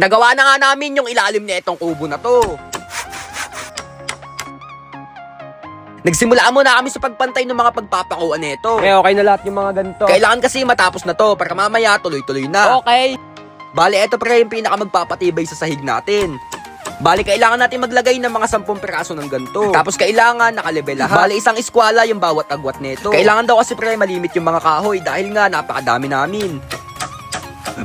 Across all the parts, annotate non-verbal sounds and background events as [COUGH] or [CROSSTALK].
Nagawa na nga namin yung ilalim na itong kubo na to. Nagsimula muna kami sa pagpantay ng mga pagpapakuan nito. Pre, okay na lahat yung mga ganito. Kailangan kasi matapos na to para mamaya tuloy-tuloy na. Okay. Bali, ito pre yung pinaka magpapatibay sa sahig natin. Bali, kailangan natin maglagay ng mga 10 piraso ng ganito. Tapos kailangan nakalibel lahat. Bali, isang eskwala yung bawat agwat nito. Kailangan daw kasi pre malimit yung mga kahoy dahil nga napakadami namin.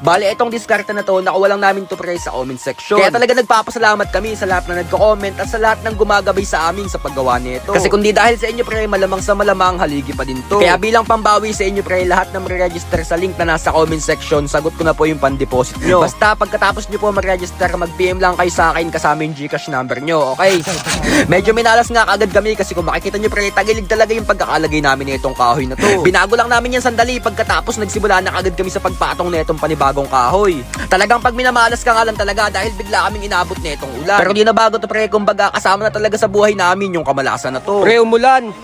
Bali, itong diskarte na to, nakuha lang namin to pre sa comment section. Kaya talaga nagpapasalamat kami sa lahat na nagko-comment at sa lahat ng gumagabay sa amin sa paggawa nito. Kasi kung di dahil sa inyo pre, malamang sa malamang haligi pa din to. Kaya bilang pambawi sa inyo pre, lahat na mag-register sa link na nasa comment section, sagot ko na po yung pan-deposit nyo. Basta pagkatapos nyo po mag-register, mag-PM lang kayo sa akin kasama yung Gcash number nyo, okay? [LAUGHS] Medyo minalas nga kagad kami kasi kung makikita nyo pre, tagilig talaga yung pagkakalagay namin nitong kahoy na to. [LAUGHS] Binago lang namin yan sandali pagkatapos nagsimula na kagad kami sa pagpatong nitong panibagong kahoy. Talagang pag minamalas ka nga lang talaga dahil bigla kaming inabot nitong ulan. Pero di na bago to pre, kumbaga kasama na talaga sa buhay namin yung kamalasan na to. Pre, umulan.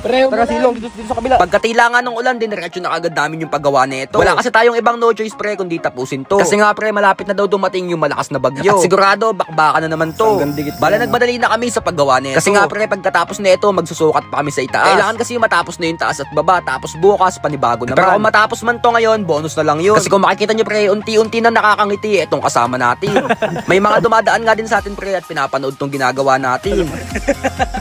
Tara, silong dito, dito sa kabila. Pagkatilangan ng ulan, diniretso na agad namin yung paggawa nito. Wala kasi tayong ibang no choice pre kundi tapusin to. Kasi nga pre, malapit na daw dumating yung malakas na bagyo. At sigurado, bakbaka na naman to. Bala nagmadali na kami sa paggawa nito. Kasi nga pre, pagkatapos nito, magsusukat pa kami sa itaas. Kailangan kasi matapos na yung taas at baba, tapos bukas, panibago naman. Pero kung matapos man to ngayon, bonus na lang yun. Kasi kung makikita nyo pre, unti-unti na nakakangiti itong kasama natin. [LAUGHS] May mga dumadaan nga din sa atin pre at pinapanood tong ginagawa natin.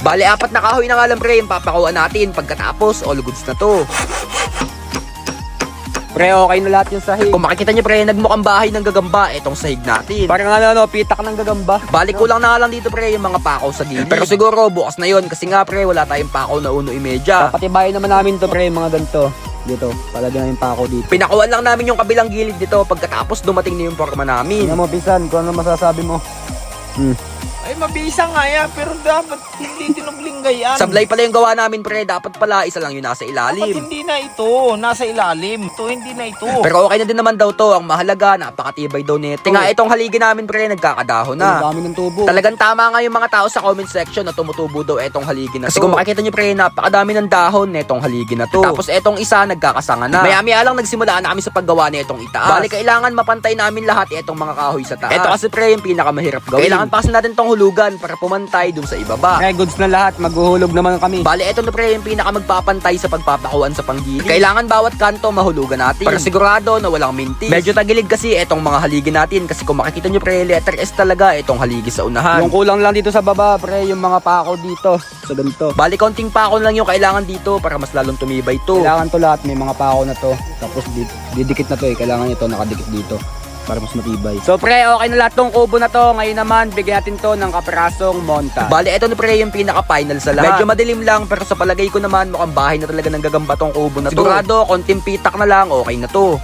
Bali, apat na kahoy na nga lang pre, yung papakuha natin. Pagkatapos, all goods na to. Pre, okay na lahat yung sahig. Kung makikita nyo pre, nagmukhang bahay ng gagamba itong sahig natin. Parang ano, no, pitak ng gagamba. Balik ko lang na lang dito pre yung mga pakaw sa gilid. Pero siguro bukas na yon kasi nga pre wala tayong pakaw na uno imedya. Patibayin naman namin to, pre, mga ganito. Dito, palagyan namin pa ako dito. Pinakuan lang namin yung kabilang gilid dito pagkatapos dumating na yung forma namin. Tingnan mo, pinsan, kung ano masasabi mo. Hmm. Mabisa nga yan, pero dapat hindi tinugling gayan. Sablay pala yung gawa namin pre, dapat pala isa lang yung nasa Dapat ilalim. hindi na ito, nasa ilalim. Ito, hindi na ito. Pero okay na din naman daw to, ang mahalaga, napakatibay daw nito. Tinga itong haligi namin pre, nagkakadahon Ang na. dami ng tubo. Talagang tama nga yung mga tao sa comment section na tumutubo daw etong haligi na to. Kasi kung makikita nyo pre, napakadami ng dahon netong haligi na to. Tapos etong isa nagkakasanga na. Maya-maya lang nagsimula na kami sa paggawa nitong itaas. Bali, kailangan mapantay namin lahat etong mga kahoy sa taas. Ito kasi pre, yung pinakamahirap gawin. Kailangan pa kasi natin tong hulugan para pumantay dun sa ibaba. Pre, goods na lahat. Maghuhulog naman kami. Bali, ito na pre yung pinaka magpapantay sa pagpapakuan sa panggilid. Kailangan bawat kanto mahulugan natin. Para sigurado na walang mintis. Medyo tagilig kasi itong mga haligi natin. Kasi kung makikita nyo pre, letter S talaga itong haligi sa unahan. Yung kulang lang dito sa baba, pre, yung mga pako dito. Sa ganito. Bali, konting pako lang yung kailangan dito para mas lalong tumibay to. Kailangan to lahat, may mga pako na to. Tapos di- didikit na to eh. Kailangan ito nakadikit dito. Para mas matibay. So pre, okay na lahat tong kubo na to. Ngayon naman, bigyan natin to ng kaprasong monta. Bali, ito na pre yung pinaka-final sa lahat. Medyo madilim lang, pero sa palagay ko naman, mukhang bahay na talaga ng gagamba tong kubo na to. Sigurado, konting pitak na lang, okay na to.